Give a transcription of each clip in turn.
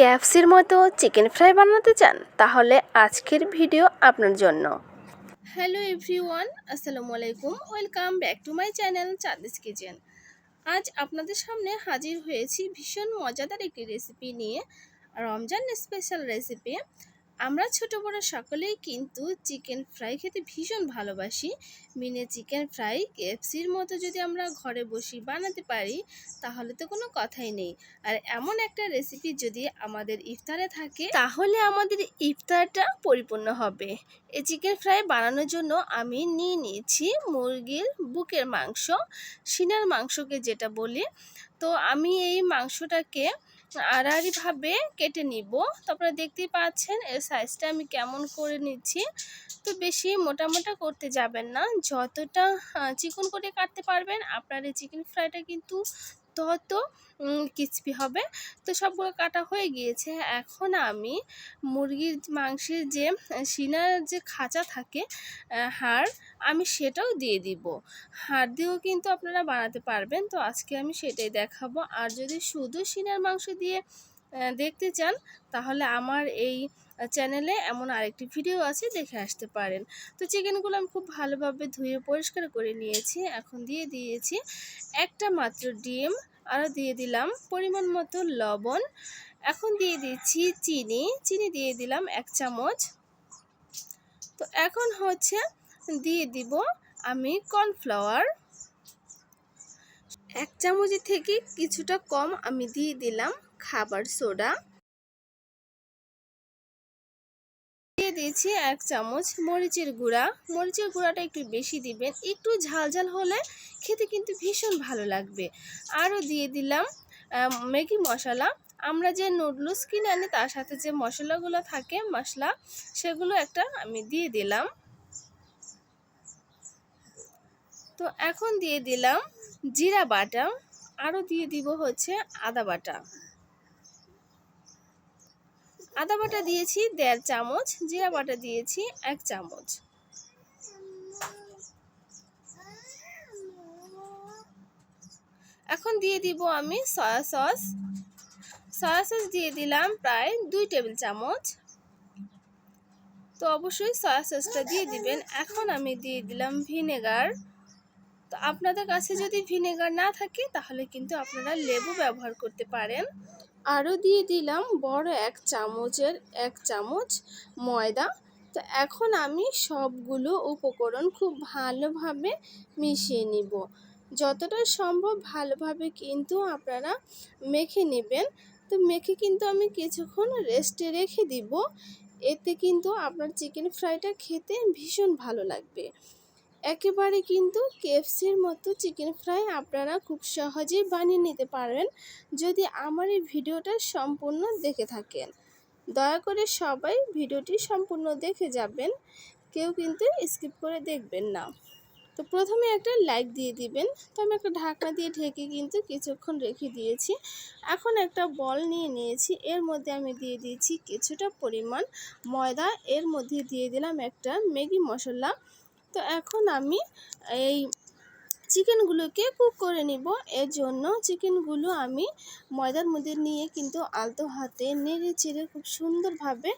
ক্যাপসির মতো chicken fry বানাতে চান, তাহলে আজকের ভিডিও আপনার জন্য। হ্যালো এভরিওয়ান, আসসালামু আলাইকুম। Welcome back to my channel Chandi's kitchen. আজ আপনাদের সামনে হাজির হয়েছি ভীষণ মজাদার একটি রেসিপি নিয়ে, রমজান স্পেশাল রেসিপি। আমরা ছোট বড় সকলেই কিন্তু চিকেন ফ্রাই খেতে ভীষণ ভালোবাসি। মিনে চিকেন ফ্রাই কেএফসির মতো যদি আমরা ঘরে বসি বানাতে পারি, তাহলে তো কোনো কথাই নেই। আর এমন একটা রেসিপি যদি আমাদের ইফতারে থাকে, তাহলে আমাদের ইফতারটা পরিপূর্ণ হবে। এই চিকেন ফ্রাই বানানোর জন্য আমি নিয়ে নিয়েছি মুরগির বুকের মাংস সিনার মাংসকে যেটা বলি। তো আমি এই মাংসটাকে আড়াআড়িভাবে কেটে নিব। তারপরে দেখতেই পাচ্ছেন, এর সাইজটা আমি কেমন করে নিচ্ছি। তো বেশি মোটা মোটা করতে যাবেন না। যতটা চিকন করে কাটতে পারবেন, আপনার এই চিকেন ফ্রাইটা কিন্তু তত কিচপি হবে। তো সবগুলো কাটা হয়ে গিয়েছে। এখন আমি মুরগির মাংসের যে, সিনার যে খাঁচা থাকে হাড়, আমি সেটাও দিয়ে দিব। হাড় দিয়েও কিন্তু আপনারা বানাতে পারবেন। তো আজকে আমি সেটাই দেখাবো। আর যদি শুধু সিনার মাংস দিয়ে দেখতে চান, তাহলে আমার এই চ্যানেলে এমন আরেকটি ভিডিও আছে, দেখে আসতে পারেন। তো চিকেনগুলো আমি খুব ভালোভাবে ধুয়ে পরিষ্কার করে নিয়েছি। এখন দিয়ে দিয়েছি একটা মাত্র ডিম আরও দিয়ে দিলাম পরিমাণ মতো লবণ। এখন দিয়ে দিচ্ছি চিনি। চিনি দিয়ে দিলাম এক চামচ। তো এখন হচ্ছে দিয়ে দিব আমি কর্নফ্লাওয়ার এক চামচের থেকে কিছুটা কম আমি দিয়ে দিলাম খাবার সোডা দিয়েছি এক চামচ মরিচের গুঁড়া। মরিচের গুঁড়াটা একটু বেশি দিবেন। একটু ঝাল ঝাল হলে খেতে কিন্তু ভীষণ ভালো লাগবে। আরও দিয়ে দিলাম ম্যাগি মশলা। আমরা যে নুডলস কিনে আনি, তার সাথে যে মশলাগুলো থাকে, মশলা, সেগুলো একটা আমি দিয়ে দিলাম। তো এখন দিয়ে দিলাম জিরা বাটা। আরও দিয়ে দিব হচ্ছে আদা বাটা। আদা বাটা দিয়েছি দেড় চামচ, জিরা বাটা দিয়েছি এক চামচ। এখন দিয়ে দিব আমি সয়া সস সয়া সস দিয়ে দিলাম প্রায় দুই টেবিল চামচ। তো অবশ্যই সয়া সসটা দিয়ে দিবেন। এখন আমি দিয়ে দিলাম ভিনেগার তো আপনাদের কাছে যদি ভিনেগার না থাকে, তাহলে কিন্তু আপনারা লেবু ব্যবহার করতে পারেন। আরও দিয়ে দিলাম বড় এক চামচের এক চামচ ময়দা। তো এখন আমি সবগুলো উপকরণ খুব ভালোভাবে মিশিয়ে নিব। যতটা সম্ভব ভালোভাবে কিন্তু আপনারা মেখে নেবেন। তো মেখে কিন্তু আমি কিছুক্ষণ রেস্টে রেখে দিব। এতে কিন্তু আপনার চিকেন ফ্রাইটা খেতে ভীষণ ভালো লাগবে। একেবারে কিন্তু কেএফসির মতো চিকেন ফ্রাই আপনারা খুব সহজেই বানিয়ে নিতে পারেন যদি আমার এই ভিডিওটা সম্পূর্ণ দেখে থাকেন। দয়া করে সবাই ভিডিওটি সম্পূর্ণ দেখে যাবেন, কেউ কিন্তু স্কিপ করে দেখবেন না। তো প্রথমে একটা লাইক দিয়ে দিবেন, তো আমি একটা ঢাকনা দিয়ে ঢেকে কিন্তু কিছুক্ষণ রেখে দিয়েছি। এখন একটা বল নিয়ে নিয়েছি, এর মধ্যে আমি দিয়ে দিয়েছি কিছুটা পরিমাণ ময়দা, এর মধ্যে দিয়ে দিলাম একটা ম্যাগি মশলা। তো এখন আমি এই চিকেনগুলোকে কুক করে নিব। এর জন্য চিকেনগুলো আমি ময়দার মধ্যে নিয়ে কিন্তু আলতো হাতে নেড়ে চেড়ে খুব সুন্দরভাবে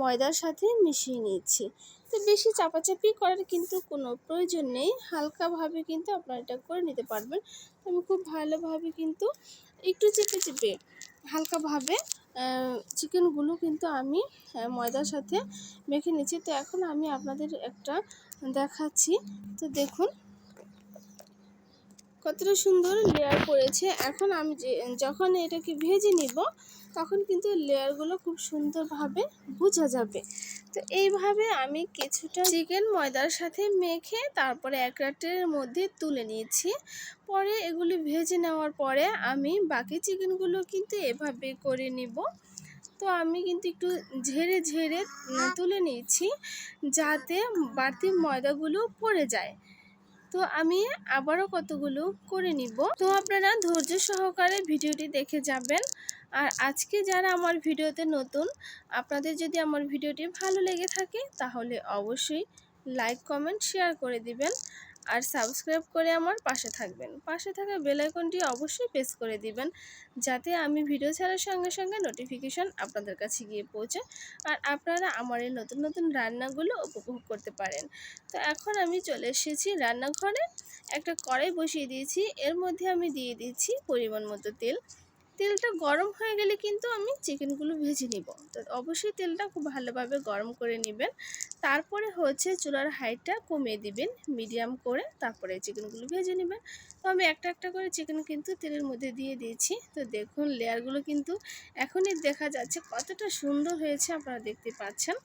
ময়দার সাথে মিশিয়ে নিচ্ছি। তো বেশি চাপাচাপি করার কিন্তু কোনো প্রয়োজন নেই। হালকাভাবে কিন্তু আপনারা এটা করে নিতে পারবেন। আমি খুব ভালোভাবে কিন্তু একটু চেপে চেপে হালকাভাবে চিকেনগুলো কিন্তু আমি ময়দার সাথে মেখে নিচ্ছি। তো এখন আমি আপনাদের একটা দেখাচ্ছি। তো দেখুন, কতটা সুন্দর লেয়ার পড়েছে এখন আমি যখন এটাকে ভেজে নিব, তখন কিন্তু লেয়ারগুলো খুব সুন্দরভাবে বোঝা যাবে। তো এইভাবে আমি কিছুটা চিকেন ময়দার সাথে মেখে তারপরে এক রাত্রের মধ্যে তুলে নিয়েছি। পরে এগুলি ভেজে নেওয়ার পরে আমি বাকি চিকেনগুলো কিন্তু এভাবে করে নিব। তো আমি কিন্তু একটু ঝেড়ে ঝেড়ে তুলে নিয়েছি যাতে বাড়তি ময়দাগুলো পড়ে যায়। তো আমি আবারও কতগুলো করে নিব। তো আপনারা ধৈর্য সহকারে ভিডিওটি দেখে যাবেন। আর আজকে যারা আমার ভিডিওতে নতুন, আপনাদের যদি আমার ভিডিওটি ভালো লেগে থাকে, তাহলে অবশ্যই লাইক, কমেন্ট, শেয়ার করে দিবেন আর সাবস্ক্রাইব করে আমার পাশে থাকবেন। পাশে থাকা বেল আইকনটি অবশ্যই প্রেস করে দিবেন যাতে আমি ভিডিও ছাড়ার সঙ্গে সঙ্গে নোটিফিকেশন আপনাদের কাছে গিয়ে পৌঁছে আর আপনারা আমার এই নতুন নতুন রান্নাগুলো উপভোগ করতে পারেন। তো এখন আমি চলে এসেছি রান্নাঘরে। একটা কড়াই বসিয়ে দিয়েছি। এর মধ্যে আমি দিয়ে দিচ্ছি পরিমাণ মতো তেল। তেলটা গরম হয়ে গেলে কিন্তু আমি চিকেনগুলো ভেজে নিব। তো অবশ্যই তেলটা খুব ভালোভাবে গরম করে নেবেন। তারপরে হচ্ছে চুলার হাইটটা কমিয়ে দিবেন, মিডিয়াম করে তারপরে চিকেনগুলো ভেজে নেবেন। তো আমি একটা একটা করে চিকেন কিন্তু তেলের মধ্যে দিয়ে দিয়েছি। তো দেখুন লেয়ারগুলো কিন্তু এখনই দেখা যাচ্ছে কতটা সুন্দর হয়েছে আপনারা দেখতে পাচ্ছেন।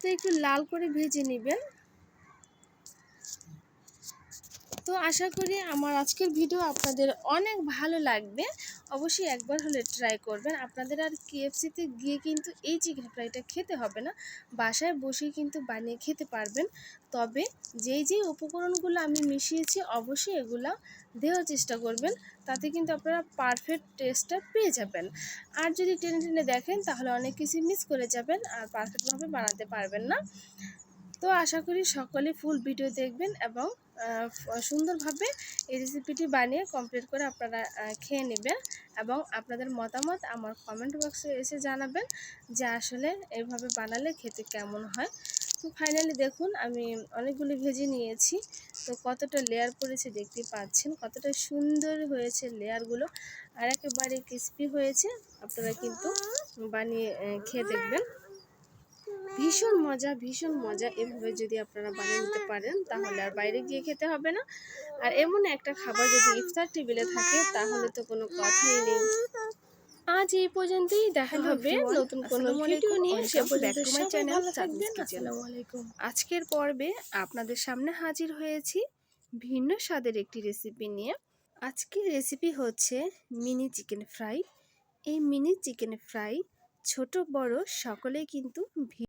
তো একটু লাল করে ভেজে নেবেন। তো আশা করি আমার আজকের ভিডিও আপনাদের অনেক ভালো লাগবে। অবশ্যই একবার হলে ট্রাই করবেন। আপনাদের আর কেএফসিতে গিয়ে কিন্তু এই চিকেন ফ্রাইটা খেতে হবে না। বাসায় বসেই কিন্তু বানিয়ে খেতে পারবেন। তবে যেই যেই উপকরণগুলো আমি মিশিয়েছি, অবশ্যই এগুলা দেওয়ার চেষ্টা করবেন। তাতে কিন্তু আপনারা পারফেক্ট টেস্টটা পেয়ে যাবেন। আর যদি টেনে টেনে দেখেন, তাহলে অনেক কিছু মিস করে যাবেন আর পারফেক্টভাবে বানাতে পারবেন না। তো আশা করি সকলে ফুল ভিডিও দেখবেন এবং সুন্দরভাবে এই রেসিপিটি বানিয়ে কমপ্লিট করে আপনারা খেয়ে নেবেন এবং আপনাদের মতামত আমার কমেন্ট বক্সে এসে জানাবেন যে আসলে এইভাবে বানালে খেতে কেমন হয়। তো ফাইনালি দেখুন, আমি অনেকগুলি ভেজে নিয়েছি। তো কতটা লেয়ার পড়েছে দেখতে পাচ্ছেন, কতটা সুন্দর হয়েছে লেয়ারগুলো আর একেবারে ক্রিস্পি হয়েছে, আপনারা কিন্তু বানিয়ে খেয়ে দেখবেন। ভীষণ মজা ভীষণ মজা এভাবে যদি আপনারা বানিয়ে নিতে পারেন তাহলে আর বাইরে গিয়ে খেতে হবে না। আর এমন একটা খাবার যদি ইফতার টেবিলে থাকে তাহলে তো কোনো কথাই নেই। আজ এই পর্যন্তই দেখা হবে নতুন কোনো ভিডিও নিয়ে সে পর্যন্ত সবাই ভালো থাকবেন আসসালামু আলাইকুম। আজকের পর্বে আপনাদের সামনে হাজির হয়েছি ভিন্ন স্বাদের একটি রেসিপি নিয়ে। আজকের রেসিপি হচ্ছে মিনি চিকেন ফ্রাই এই মিনি চিকেন ফ্রাই ছোট বড় সকলেই কিন্তু